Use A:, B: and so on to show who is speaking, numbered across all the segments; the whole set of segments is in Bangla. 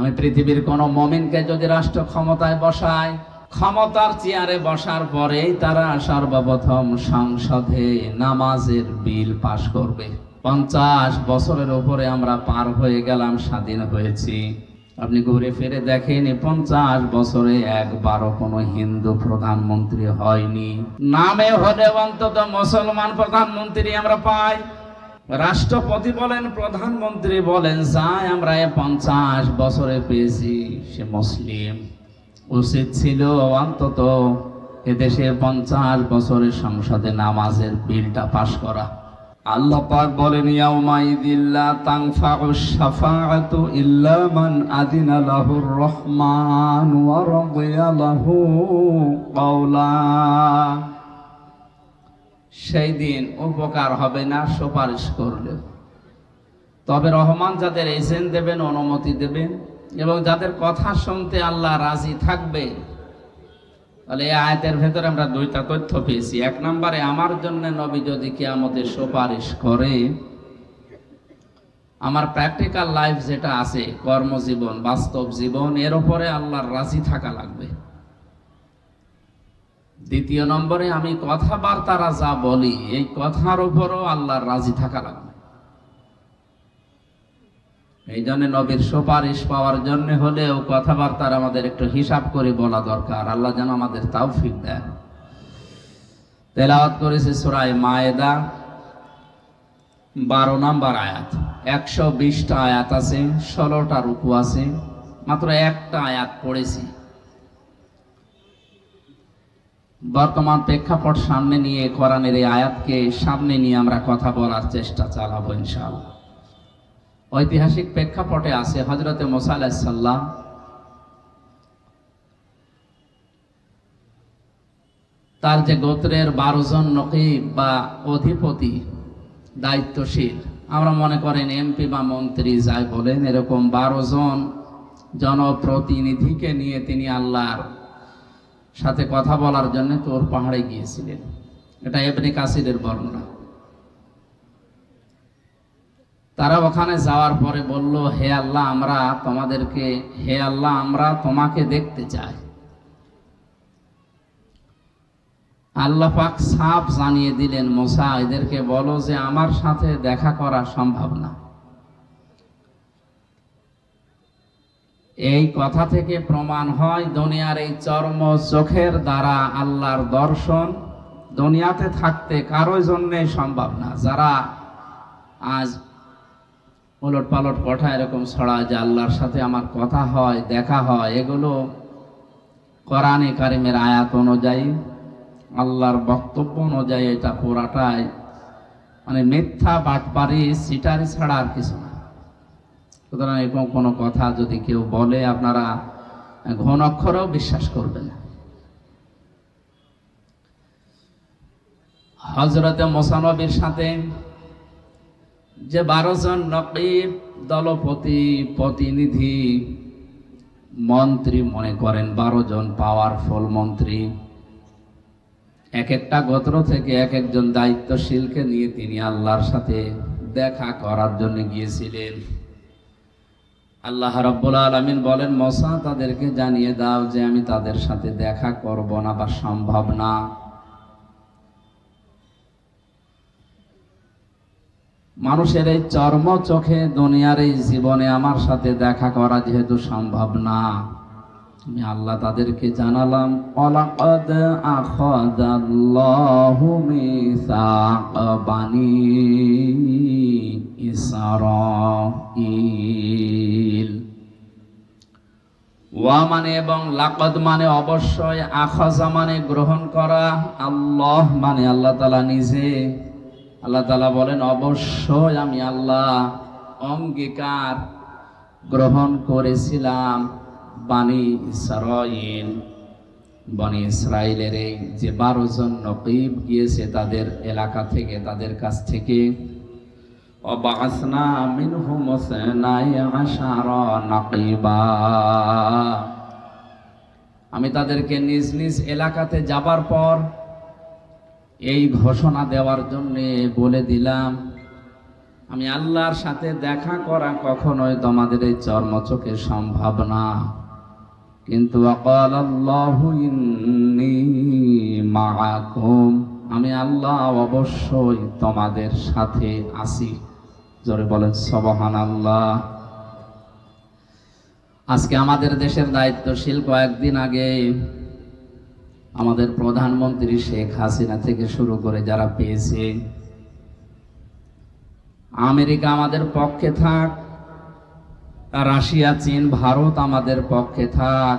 A: আমি পৃথিবীর কোন মমিনকে যদি রাষ্ট্র ক্ষমতায় বসাই, ক্ষমতার চেয়ারে বসার পরেই তারা সর্বপ্রথম সংসদে নামাজের বিল পাশ করবে। পঞ্চাশ বছরের উপরে আমরা পার হয়ে গেলাম, স্বাধীন হয়েছি। আপনি ঘুরে ফিরে দেখেন পঞ্চাশ বছরে একবারও কোনো হিন্দু প্রধানমন্ত্রী হয়নি। নামে হলে অন্তত মুসলমান প্রধানমন্ত্রী আমরা পাই। রাষ্ট্রপতি বলেন, প্রধানমন্ত্রী বলেন, যাই আমরা পঞ্চাশ বছরে পেয়েছি, সে মুসলিম। উচিত ছিল অন্তত এদেশে পঞ্চাশ বছরের সংসদে নামাজের বিলটা পাশ করা। আল্লাহ পাক বলেন ইয়াউমাইদিল্লা লাহুর রহমান সেই দিন উপকার হবে না, সুপারিশ করলে। তবে রহমান যাদের এজেন্ট দেবেন, অনুমতি দেবেন, এবং যাদের কথা শুনতে আল্লাহ রাজি থাকবে, তাহলে এই আয়তের ভেতরে আমরা দুইটা তথ্য পেয়েছি। এক নম্বরে, আমার জন্য নবী যদি আমাদের সুপারিশ করে, আমার প্র্যাকটিক্যাল লাইফ যেটা আছে, কর্মজীবন, বাস্তব জীবন, এর উপরে আল্লাহর রাজি থাকা লাগবে। দ্বিতীয় নম্বরে, আমি কথাবার্তারা যা বলি, এই কথার উপরও আল্লাহর রাজি থাকা লাগবে। এই জন্য নবীর সুপারিশ পাওয়ার জন্য হলেও কথাবার্তার আমাদের একটু হিসাব করে বলা দরকার। আল্লাহ যেন আমাদের তাওফিক দেয় তেলাওয়াত করেছে সুরায় মায়েদা, বারো নাম্বার আয়াত। একশো বিশটা আয়াত আছে, ষোলোটা রুকু আছে, মাত্র একটা আয়াত পড়েছি। বর্তমান প্রেক্ষাপট সামনে নিয়ে, কোরআনের এই আয়াতকে সামনে নিয়ে আমরা কথা বলার চেষ্টা চালাবো ইনশাআল্লাহ। ঐতিহাসিক প্রেক্ষাপটে আছে হজরতে মোসা তার যে গোত্রের বারো জন নকিব বা অধিপতি দায়িত্বশীল, আমরা মনে করেন এমপি বা মন্ত্রী যাই বলেন, এরকম বারো জন জনপ্রতিনিধিকে নিয়ে তিনি আল্লাহর সাথে কথা বলার জন্য তোর পাহাড়ে গিয়েছিলেন। এটা এবনে কাসিরের বর্ণনা। তারা ওখানে যাওয়ার পরে বলল, হে আল্লাহ, আমরা তোমাদেরকে, হে আল্লাহ, আমরা তোমাকে দেখতে চাই। আল্লাহ পাক সাপ জানিয়ে দিলেন, মোসা, এদেরকে বলো যে আমার সাথে দেখা করা সম্ভব না। এই কথা থেকে প্রমাণ হয় দুনিয়ার এই চর্ম চোখের দ্বারা আল্লাহর দর্শন। দুনিয়াতে থাকতে কারও জন্যে সম্ভব না। যারা আজ ওলট পালট কথা এরকম ছড়া যে আল্লাহর সাথে আমার কথা হয়, দেখা হয়, এগুলো কোরআনে কারিমের আয়াত অনুযায়ী, আল্লাহর বক্তব্য অনুযায়ী এটা পুরাটাই মানে মিথ্যা বাটপারি, সিটারি ছাড়া আর কিছু না। সুতরাং এরকম কোনো কথা যদি কেউ বলে, আপনারা ঘন অক্ষরেও বিশ্বাস করবেন হজরতে মোসানবীর সাথে যে বারো জন নকিব দলপতি, প্রতিনিধি, মন্ত্রী মনে করেন, বারো জন পাওয়ারফুল মন্ত্রী, এক একটা গোত্র থেকে এক একজন দায়িত্বশীলকে নিয়ে তিনি আল্লাহর সাথে দেখা করার জন্য গিয়েছিলেন। আল্লাহ রব্বুল আলমিন বলেন, মশা তাদেরকে জানিয়ে দাও যে আমি তাদের সাথে দেখা করব না বা সম্ভব না। মানুষের এই চর্ম চোখে, দুনিয়ার এই জীবনে আমার সাথে দেখা করা যেহেতু সম্ভব না। আমি আল্লাহ তাদেরকে জানালাম অলাকদ আখাদাল্লাহু মিসাক বানি ওয়া মানে এবং লাকদ মানে অবশ্যই আখাজা মানে গ্রহণ করা, আল্লাহ মানে আল্লাহ তালা নিজে। আল্লাহ তালা বলেন, অবশ্যই আমি আল্লাহ অঙ্গীকার গ্রহণ করেছিলাম বানি ইসরাইল বনি ইসরায়েলের এই যে বারো জন নকিব গিয়েছে তাদের এলাকা থেকে, তাদের কাছ থেকে। আমি তাদেরকে নিজ নিজ এলাকাতে যাবার পর এই ঘোষণা দেওয়ার জন্য বলে দিলাম, আমি আল্লাহর সাথে দেখা করা কখনোই তোমাদের এই চর্মচোখে সম্ভব না। কিন্তু আমি আল্লাহ অবশ্যই তোমাদের সাথে আছি। জোরে বলেন সবহান আল্লাহ আজকে আমাদের দেশের দায়িত্বশীল কয়েকদিন আগে আমাদের প্রধানমন্ত্রী শেখ হাসিনা থেকে শুরু করে যারা পেয়েছে, আমেরিকা আমাদের পক্ষে থাক, রাশিয়া, চীন, ভারত আমাদের পক্ষে থাক,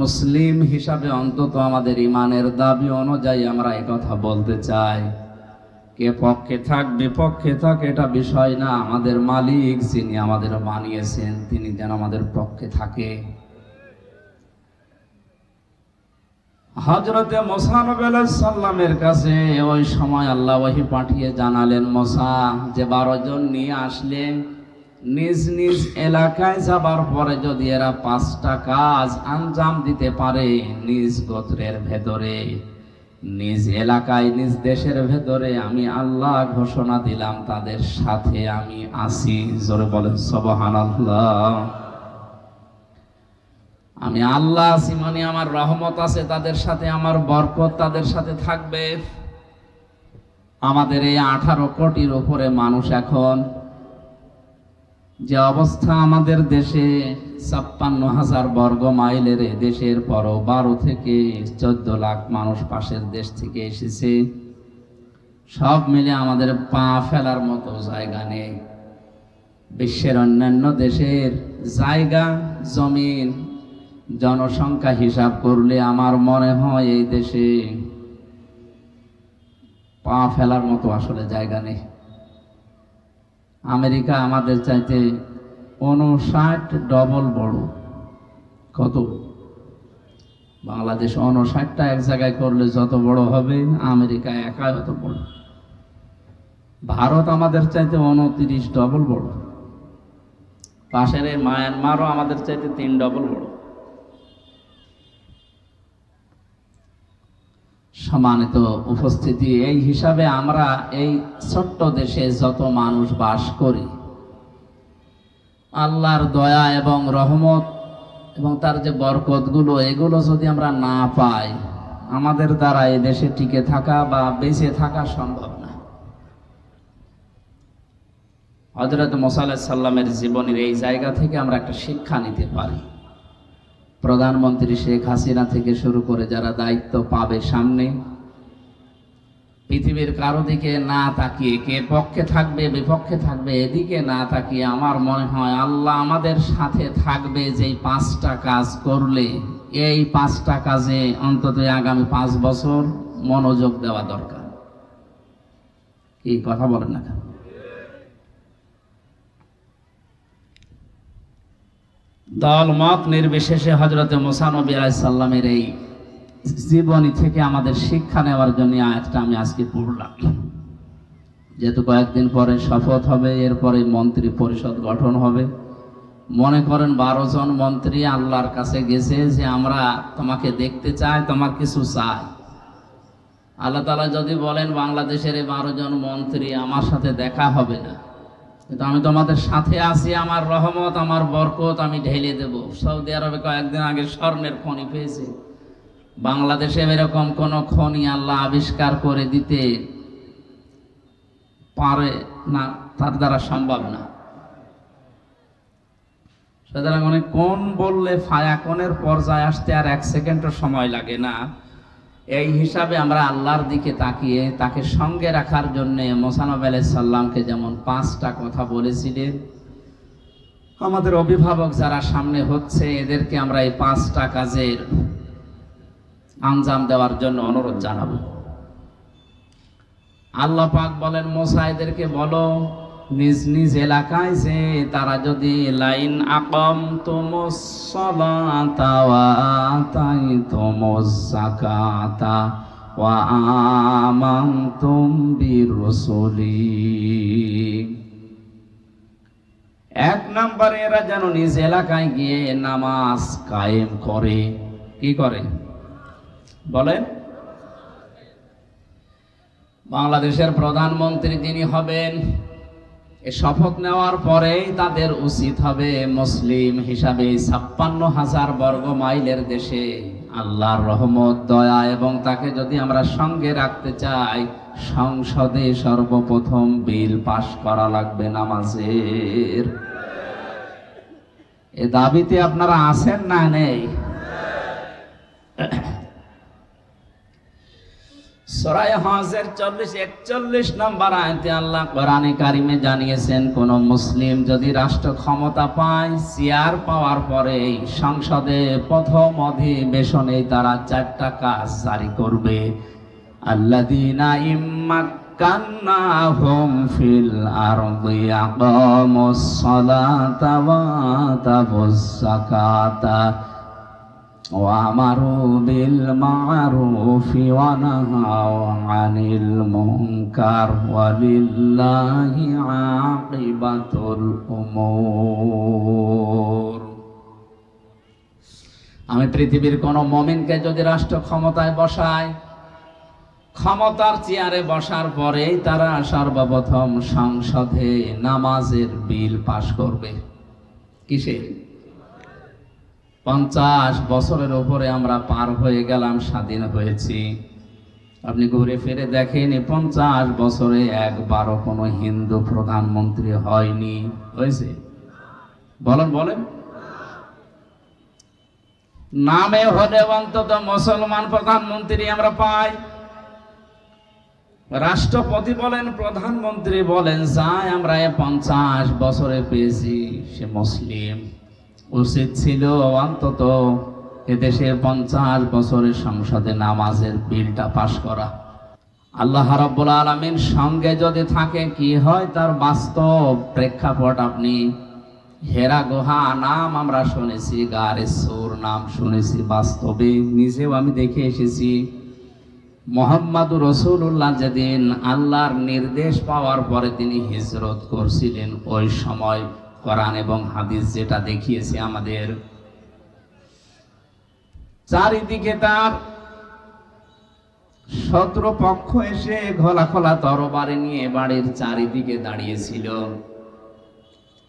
A: মুসলিম হিসাবে অন্তত আমাদের ইমানের দাবি অনুযায়ী আমরা কথা বলতে চাই। কে পক্ষে থাক, বিপক্ষে থাক, এটা বিষয় না। আমাদের মালিক যিনি আমাদের বানিয়েছেন, তিনি যেন আমাদের পক্ষে থাকে। হজরতে মোসানব সাল্লামের কাছে ওই সময় আল্লাহ ওহি পাঠিয়ে জানালেন, মোসা, যে বারো জন নিয়ে আসলেন নিজ নিজ এলাকায় যাবার পরে যদি এরা পাঁচটা কাজ আঞ্জাম দিতে পারে, নিজ গোত্রের ভেতরে। নিজ এলাকায়, নিজ দেশের ভেতরে আমি আল্লাহ ঘোষণা দিলাম, তাদের সাথে আমি আসি জোরে বলেন সবহান আল্লাহ আমি আল্লাহ আছি মানে আমার রহমত আছে, তাদের সাথে আমার বরকত তাদের সাথে থাকবে। আমাদের এই আঠারো কোটির উপরে মানুষ এখন যে অবস্থা আমাদের দেশে, ছাপ্পান্ন হাজার বর্গ মাইলের দেশের পরও বারো থেকে চোদ্দ লাখ মানুষ পাশের দেশ থেকে এসেছে। সব মিলে আমাদের পা ফেলার মতো জায়গা নেই। বিশ্বের অন্যান্য দেশের জায়গা, জমিন, জনসংখ্যা হিসাব করলে আমার মনে হয় এই দেশে পা ফেলার মতো আসলে জায়গা নেই। আমেরিকা আমাদের চাইতে উনষাট ডবল বড়। কত? বাংলাদেশ উনষাটটা এক জায়গায় করলে যত বড় হবে, আমেরিকা একা অত বড়। ভারত আমাদের চাইতে উনত্রিশ ডবল বড়। পাশের মায়ানমারও আমাদের চাইতে তিন ডবল বড়। সম্মানিত উপস্থিতি। এই হিসাবে আমরা এই ছোট্ট দেশে যত মানুষ বাস করি, আল্লাহর দয়া এবং রহমত এবং তার যে বরকতগুলো, এগুলো যদি আমরা না পাই, আমাদের দ্বারা এই দেশে টিকে থাকা বা বেঁচে থাকা সম্ভব না। হজরত মোসাল্লাহ সাল্লামের জীবনের এই জায়গা থেকে আমরা একটা শিক্ষা নিতে পারি। প্রধানমন্ত্রী শেখ হাসিনা থেকে শুরু করে যারা দায়িত্ব পাবে সামনে, পৃথিবীর কারও দিকে না তাকিয়ে কে পক্ষে থাকবে, বিপক্ষে থাকবে, এদিকে না তাকিয়ে আমার মনে হয় আল্লাহ আমাদের সাথে থাকবে যেই পাঁচটা কাজ করলে। এই পাঁচটা কাজে অন্তত আগামী পাঁচ বছর মনোযোগ দেওয়া দরকার। কি কথা বলেন না দল মত নির্বিশেষে হজরতে মোসানবী আলাইসাল্লামের এই জীবনী থেকে আমাদের শিক্ষা নেওয়ার জন্য আয়াতটা আমি আজকে পড়লাম। যেহেতু কয়েকদিন পরে শপথ হবে, এরপরে মন্ত্রী পরিষদ গঠন হবে। মনে করেন বারো জন মন্ত্রী আল্লাহর কাছে গেছে যে আমরা তোমাকে দেখতে চাই, তোমার কিছু চাই। আল্লাহ তালা যদি বলেন বাংলাদেশের এই বারো জন মন্ত্রী আমার সাথে দেখা হবে না। কিন্তু আমি তোমাদের সাথে আছি, আমার রহমত, আমার বরকত, আমি ঢেলে দেব। সৌদি আরবে কয়েকদিন আগে স্বর্ণের খনি পেয়েছে। বাংলাদেশে এরকম কোন খনি আল্লাহ আবিষ্কার করে দিতে পারে না, তার দ্বারা সম্ভব না। সুতরাং মানে কোন বললে ফায়াকনের পর্যায়ে আসতে আর এক সেকেন্ডও সময় লাগে না। এই হিসাবে আমরা আল্লাহর দিকে তাকিয়ে, তাকে সঙ্গে রাখার জন্য মোসানব সাল্লামকে যেমন পাঁচটা কথা বলেছিলেন আমাদের অভিভাবক যারা সামনে হচ্ছে, এদেরকে আমরা এই পাঁচটা কাজের আঞ্জাম দেওয়ার জন্য অনুরোধ জানাব। আল্লাহ পাক বলেন, মোসা, এদেরকে বলো নিজ নিজ এলাকায় যে তারা যদি লাইন আকম তোমসলাতা ওয়া আতাইতুমুজ-যাকাতা ওয়া আমানতুম বিরুসুলি। এক নম্বরে এরা যেন নিজ এলাকায় গিয়ে নামাজ কায়েম করে। কি করে? বলেন। বাংলাদেশের প্রধানমন্ত্রী যিনি হবেন শপথ নেওয়ার পরেই তাদের উচিত হবে মুসলিম হিসাবে ছাপ্পান্ন হাজার বর্গ মাইলের দেশে। আল্লাহর রহমত, দয়া এবং তাকে যদি আমরা সঙ্গে রাখতে চাই, সংসদে সর্বপ্রথম বিল পাশ করা লাগবে নামাজের। এ দাবিতে আপনারা আছেন না নেই? চল্লিশ, একচল্লিশ নম্বর আয়তে আল্লাহ কোরআনে জানিয়েছেন, কোন মুসলিম যদি রাষ্ট্র ক্ষমতা পায় চেয়ার পাওয়ার পরে সংসদে প্রথম অধিবেশনে তারা চারটা কাজ জারি করবে। আল্লাদিনা ইম্মাক্কান্নাহুম ফিল আরদি আকামুস সালাতা ওয়া আতাবুস যাকাতা وأمروا بالمعروف ونهوا عن المنكر ولله عاقبة الأمور আমি পৃথিবীর কোন মমিনকে যদি রাষ্ট্র ক্ষমতায় বসাই ক্ষমতার চেয়ারে বসার পরেই তারা সর্বপ্রথম সংসদে নামাজের বিল পাশ করবে কিসের পঞ্চাশ বছরের উপরে আমরা পার হয়ে গেলাম, স্বাধীন হয়েছি। আপনি ঘুরে ফিরে দেখেন পঞ্চাশ বছরে একবারও কোনো হিন্দু প্রধানমন্ত্রী হয়নি। হয়েছে? বলেন বলেন। নামে হলে অন্তত মুসলমান প্রধানমন্ত্রী আমরা পাই। রাষ্ট্রপতি বলেন, প্রধানমন্ত্রী বলেন, যাই আমরা পঞ্চাশ বছরে পেয়েছি, সে মুসলিম। উচিত ছিল অন্তত এদেশের পঞ্চাশ বছরের সংসদে নামাজের বিলটা পাশ করা। আল্লাহ রাব্বুল আলমিন সঙ্গে যদি থাকে, কি হয়? তার বাস্তব প্রেক্ষাপট আপনি হেরা গুহা নাম আমরা শুনেছি, গারে সুর নাম শুনেছি, বাস্তবে নিজেও আমি দেখে এসেছি। মোহাম্মদ রসুল্লাহ যেদিন আল্লাহর নির্দেশ পাওয়ার পরে তিনি হিজরত করছিলেন, ওই সময় কোরআন এবং হাদিস যেটা দেখিয়েছে আমাদের। চারিদিকে তার শত্রু পক্ষ এসে ঘোলা খোলা তরবারে নিয়ে বাড়ির চারিদিকে দাঁড়িয়েছিল।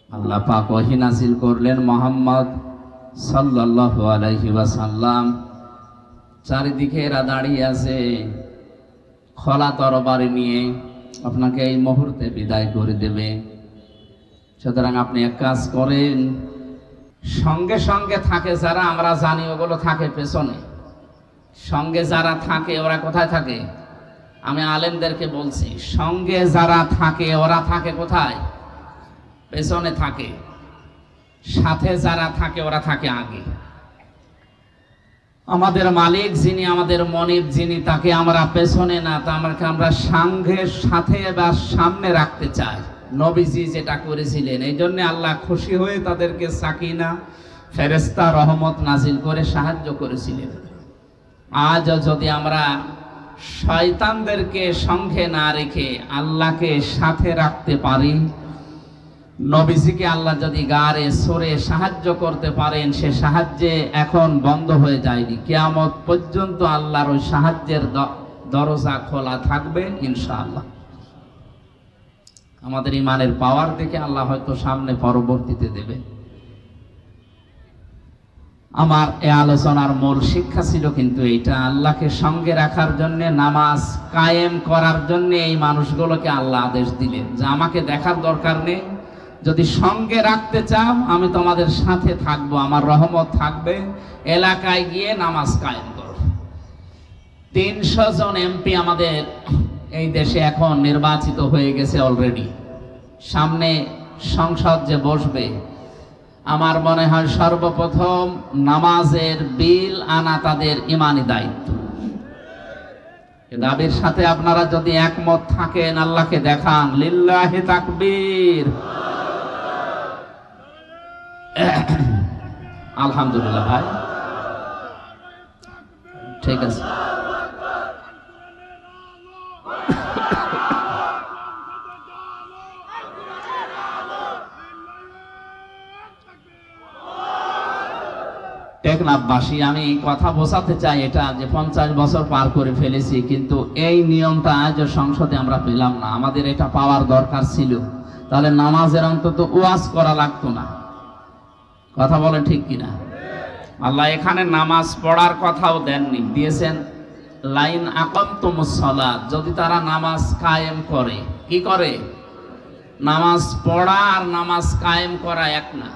A: আল্লাহ পাক ওহি নাসিল করলেন মোহাম্মদ সাল্লাল্লাহু আলাইহি ওয়াসাল্লাম। চারিদিকে এরা দাঁড়িয়ে আছে খোলা তরবারি নিয়ে। আপনাকে এই মুহূর্তে বিদায় করে দেবে। সুতরাং আপনি এক কাজ করেন। সঙ্গে সঙ্গে থাকে যারা, আমরা জানি ওগুলো থাকে পেছনে। সঙ্গে যারা থাকে, ওরা কোথায় থাকে? আমি আলেমদেরকে বলছি, সঙ্গে যারা থাকে, ওরা থাকে কোথায়? পেছনে থাকে। সাথে যারা থাকে, ওরা থাকে আগে। আমাদের মালিক যিনি, আমাদের মনিব যিনি, তাকে আমরা পেছনে না, তা আমরা আমরা সাথে বা সামনে রাখতে চাই। নবীজি যেটা করেছিলেন, এই জন্য আল্লাহ খুশি হয়ে তাদেরকে সাকিনা ফেরেস্তা রহমত নাজিল করে সাহায্য করেছিলেন। আজ যদি আমরা শয়তানদেরকে সঙ্গে না রেখে আল্লাহকে সাথে রাখতে পারি, নবীজিকে আল্লাহ যদি গারে সরে সাহায্য করতে পারেন, সে সাহায্যে এখন বন্ধ হয়ে যায়নি। কেয়ামত পর্যন্ত আল্লাহর ওই সাহায্যের দরজা খোলা থাকবে, ইনশাআল্লাহ। আমাদের ইমানের পাওয়ার দেখে আল্লাহ হয়তো সামনে পরবর্তীতে দেবে। আমার এ আলোচনার মূল শিক্ষা ছিল কিন্তু এইটা আল্লাহকে সঙ্গে রাখার জন্য, নামাজ কায়েম করার জন্য এই মানুষগুলোকে আল্লাহ আদেশ দিলেন যে, আমাকে দেখার দরকার নেই। যদি সঙ্গে রাখতে চাও, আমি তোমাদের সাথে থাকব, আমার রহমত থাকবে। এলাকায় গিয়ে নামাজ কায়েম করো। তিনশো জন এমপি আমাদের এই দেশে এখন নির্বাচিত হয়ে গেছে অলরেডি সামনে সংসদ যে বসবে, আমার মনে হয় সর্বপ্রথম নামাজের বিল আনা তাদের ইমানি দায়িত্ব। দাবির সাথে আপনারা যদি একমত থাকেন, আল্লাহকে দেখান, লিল্লাহে তাকবীর। আলহামদুলিল্লাহ ভাই। ঠিক আছে। টেকনাফবাসী আমি কথা বোঝাতে চাই এটা যে পঞ্চাশ বছর পার করে ফেলেছি, কিন্তু এই নিয়মটা আজ সংসদে আমরা পেলাম না। আমাদের এটা পাওয়ার দরকার ছিল। তাহলে নামাজের অন্তত ওয়াজ করা লাগতো না। কথা বলেন ঠিক কিনা? আল্লাহ এখানে নামাজ পড়ার কথাও দেননি। দিয়েছেন, লাইন আকামতুমুসলাত যদি তারা নামাজ কায়েম করে, কি করে? নামাজ পড়া আর নামাজ কায়েম করা এক না।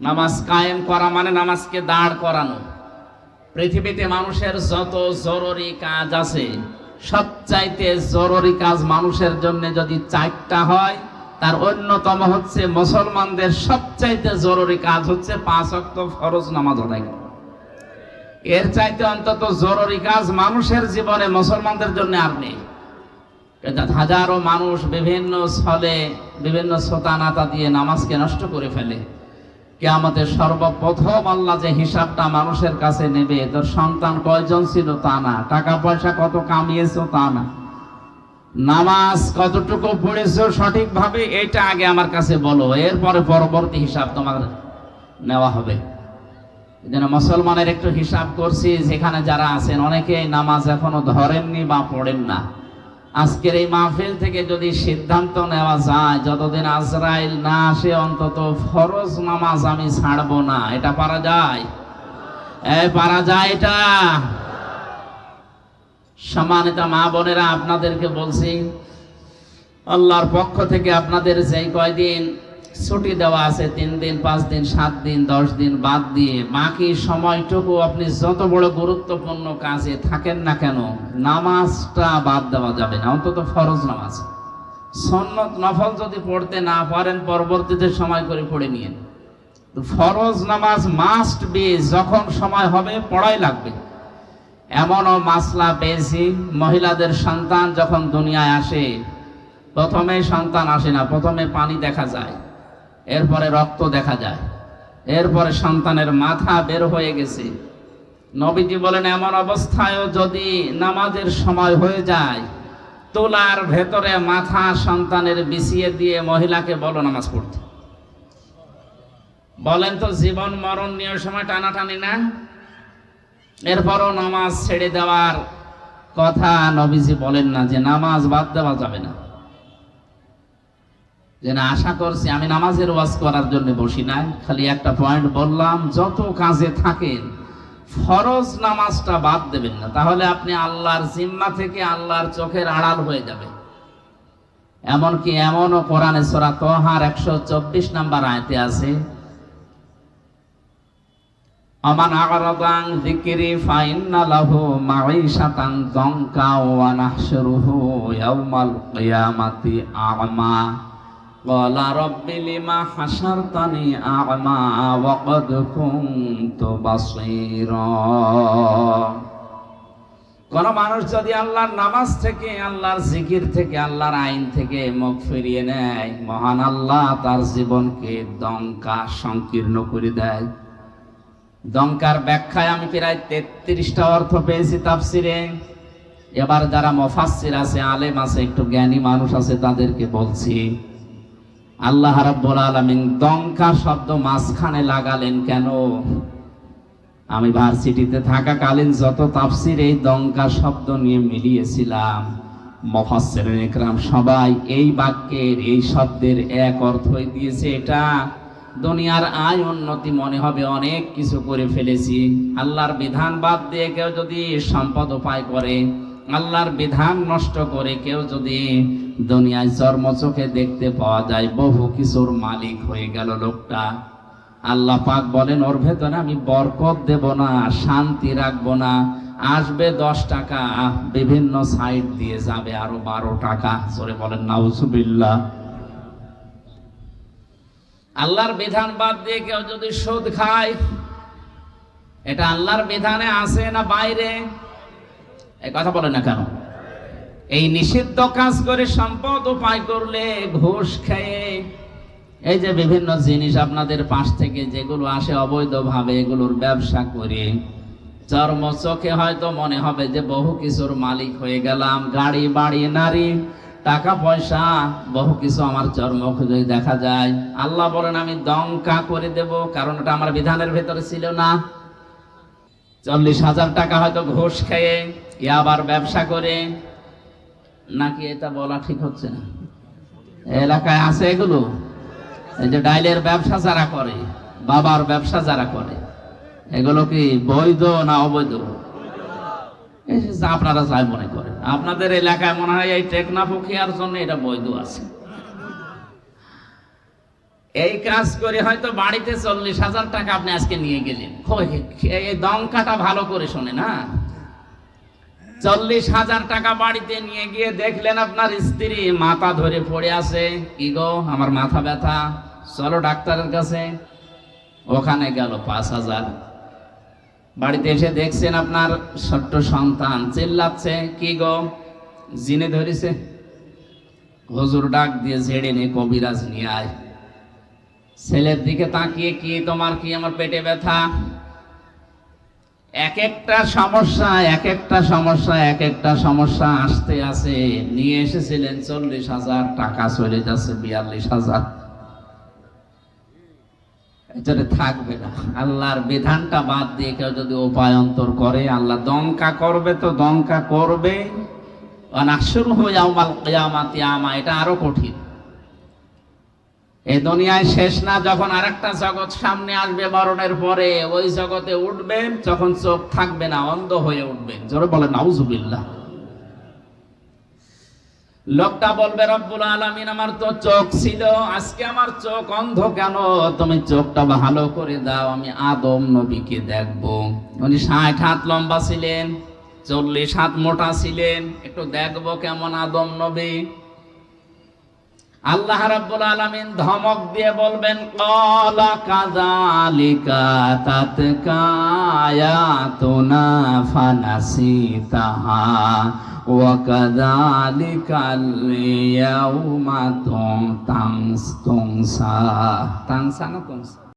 A: নামাজ কায়েম করা মানে নামাজকে দাঁড় করানো। পৃথিবীতে মানুষের যত জরুরি কাজ আছে, সবচাইতে জরুরি কাজ মানুষের জন্য যদি চারটা হয়, তার অন্যতম হচ্ছে মুসলমানদের সবচাইতে জরুরি কাজ হচ্ছে পাঁচ অক্ত ফরজ নামাজ আদায় করা। এর চাইতে অন্তত জরুরি কাজ মানুষের জীবনে মুসলমানদের জন্য আর নেই। হাজারো মানুষ বিভিন্ন ছলে বিভিন্ন শোতানাতা দিয়ে নামাজকে নষ্ট করে ফেলে। কে আমাদের সর্বপ্রথম আল্লাহ যে হিসাবটা মানুষের কাছে নেবে, তোর সন্তান কয়জন ছিল তা না। টাকা পয়সা কত কামিয়েছো তা না। নামাজ কতটুকু পড়েছো সঠিকভাবে এটা আগে আমার কাছে বলো, এরপরে পরবর্তী হিসাব তোমার নেওয়া হবে। যেন মুসলমানের একটু হিসাব করছি, যেখানে যারা আছেন অনেকে নামাজ এখনও ধরেননি বা পড়েন না। আজকের এই মাহফিল থেকে যদি সিদ্ধান্ত নেওয়া যায়, যতদিন আজরাইল না আসে, অন্তত ফরজ নামাজ আমি ছাড়বো না। এটা পারা যায়? পারা যায় এটা? সম্মানিত মা বোনেরা, আপনাদেরকে বলছি, আল্লাহর পক্ষ থেকে আপনাদের যেই কয়দিন ছুটি দেওয়া আছে, তিন দিন, পাঁচ দিন, সাত দিন, দশ দিন বাদ দিয়ে বাকি সময়টুকু আপনি যত বড় গুরুত্বপূর্ণ কাজে থাকেন না কেন, নামাজটা বাদ দেওয়া যাবে না, অন্তত ফরজ নামাজ। সন্নত নফল যদি পড়তে না পারেন, পরবর্তীতে সময় করে পড়ে নিয়ে ফরজ নামাজ মাস্ট বি যখন সময় হবে, পড়াই লাগবে। এমনও মাসলা পেয়েছি, মহিলাদের সন্তান যখন দুনিয়ায় আসে প্রথমে সন্তান আসে না, প্রথমে পানি দেখা যায়। এরপরে রক্ত দেখা যায়। এরপরে সন্তানের মাথা বের হয়ে গেছে। নবীজি বলেন, এমন অবস্থায়ও যদি নামাজের সময় হয়ে যায়, তোলার ভেতরে মাথা সন্তানের বিছিয়ে দিয়ে মহিলাকে বলো নামাজ পড়তে। বলেন তো, জীবন মরণ নিয়ে সময় টানাটানি না? এরপরও নামাজ ছেড়ে দেওয়ার কথা নবীজি বলেন না যে, নামাজ বাদ দেওয়া যাবে না। যে না, আশা করছি আমি নামাজের ওয়াজ করার জন্য বসি নাই। খালি একটা পয়েন্ট বললাম, যত কাজে থাকেন ফরজ নামাজটা বাদ দেবেন না। তাহলে আপনি আল্লাহর জিম্মা থেকে আল্লাহর চোখের আড়াল হয়ে যাবে। এমনকি এমনও কোরআনে সোরা তোহার একশো চব্বিশ নাম্বার আয়তে আছে আমান আগরাদাং যিকরি ফাইন্না লাহু মাঈশাতান দঙ্কা ওয়া নাহশুরুহু ইয়াউমাল কিয়ামাতি আ'মা। قال رب لما حشرتني أعمى وقد كنت بصيرا কোন মানুষ যদি আল্লাহর নামাজ থেকে আল্লাহর জিকির থেকে আল্লাহর আইন থেকে মুখ ফিরিয়ে নেয় মহান আল্লাহ তার জীবনকে দঙ্কা সংকীর্ণ করে দেয় দঙ্কার ব্যাখ্যায় আমি প্রায় তেত্রিশটা অর্থ পেয়েছি তাফসিরে এবার যারা মফাসির আছে আলেম আছে একটু জ্ঞানী মানুষ আছে তাদেরকে বলছি আল্লাহ রাব্বুল আলামিন দঙ্কা শব্দ মাঝখানে লাগালেন কেন? আমি ভার্সিটিতে থাকাকালীন যত তাফসির এই দঙ্কা শব্দ নিয়ে মিলিয়েছিলাম মফাসসির একরাম সবাই এই বাক্যের, এই শব্দের এক অর্থই দিয়েছে এটা। দুনিয়ার আয় উন্নতি মনে হবে অনেক কিছু করে ফেলেছি। আল্লাহর বিধান বাদ দিয়ে কেউ যদি সম্পদ উপায় করে, আল্লাহর বিধান নষ্ট করে কেউ যদি দুনিয়ায় চর্ম চোখে দেখতে পাওয়া যায়, বহু কিছুর মালিক হয়ে গেল লোকটা। আল্লাহ পাক বলেন, ওর ভেতরে আমি বরকত দেব না, শান্তি রাখব না। আসবে দশ টাকা, বিভিন্ন সাইড দিয়ে যাবে আরও বারো টাকা। সরে বলেন নাউজুবিল্লাহ আল্লাহর বিধান বাদ দিয়ে কেউ যদি সুদ খায়, এটা আল্লাহর বিধানে আছে না বাইরে? এই কথা বলে না কেন? এই নিষিদ্ধ কাজ করে সম্পদ উপায় করলে ঘুষ খেয়ে, এই যে বিভিন্ন জিনিস আপনাদের পাশ থেকে যেগুলো আসে অবৈধভাবে, এগুলোর ব্যবসা করে, চর্ম চোখে হয়তো মনে হবে যে বহু কিছুর মালিক হয়ে গেলাম, গাড়ি, বাড়ি, নারী, টাকা, পয়সা, বহু কিছু আমার চর্মক যদি দেখা যায়। আল্লাহ বলেন, আমি দঙ্কা করে দেব, কারণ এটা আমার বিধানের ভেতরে ছিল না। চল্লিশ হাজার টাকা হয়তো ঘুষ খেয়ে আবার ব্যবসা করে নাকি এটা বলা ঠিক হচ্ছে না? এলাকায় আছে এগুলো? এই যে ডাইলের ব্যবসা যারা করে, বাবার ব্যবসা যারা করে, এগুলো কি বৈধ না অবৈধ? আপনারা যাই মনে করেন। আপনাদের এলাকায় মনে হয় এই টেকনাফুকিয়ার জন্য এটা বৈধ আছে। এই কাজ করে হয়তো বাড়িতে চল্লিশ হাজার টাকা আপনি আজকে নিয়ে গেলেন। এই দমকাটা ভালো করে শোনে না চল্লিশ হাজার টাকা বাড়িতে নিয়ে গিয়ে দেখলেন আপনার স্ত্রী মাথা ধরে পড়ে আছে। কি গো, আমার মাথা ব্যথা? চলো ডাক্তারের কাছে। ওখানে গেল পাঁচ হাজার। বাড়িতে এসে দেখছেন আপনার ছোট্ট সন্তান। চিল্লাচ্ছে, কি গো? জিনে ধরেছে। হজুর ডাক দিয়ে ঝেড়ে নিয়ে কবিরাজ নিয়ে আয়। ছেলের দিকে তাকিয়ে, কি তোমার কি আমার পেটে ব্যথা? এক একটা সমস্যা, এক একটা সমস্যা, এক একটা সমস্যা আসতে আসে। নিয়ে এসেছিলেন চল্লিশ হাজার, টাকা চলে যাচ্ছে বিয়াল্লিশ হাজার। এটারে থাকবে না। আল্লাহর বিধানটা বাদ দিয়ে কেউ যদি উপায়ন্তর করে, আল্লাহ দমকা করবে তো দমকা করবে। অনাশুর হয়ে আমাল কেয়ামাতি, আমা, এটা আরও কঠিন। এই দুনিয়ায় শেষ না, যখন আরেকটা জগৎ সামনে আসবে মরণের পরে, ওই জগতে উঠবেন, যখন চোখ থাকবে না, অন্ধ হয়ে উঠবেন। জোরে বলে নাউজুবিল্লাহ। লোকটা বলবে, রব্বুল আলামিন, আমার তো চোখ ছিল, আজকে আমার চোখ অন্ধ কেন? তুমি চোখটা ভালো করে দাও, আমি আদম নবীকে দেখব। উনি ষাট হাত লম্বা ছিলেন, চল্লিশ হাত মোটা ছিলেন, একটু দেখব কেমন আদম নবী? আল্লাহ রাব্বুল আলামিন ধমক দিয়ে বলবেন কলা কাযালিকা তাতকায়াতুনা ফানাসিতাহা ওয়া কাযালিকাল ইয়াউমা তুমস তুমসা তুমসা না তুনসা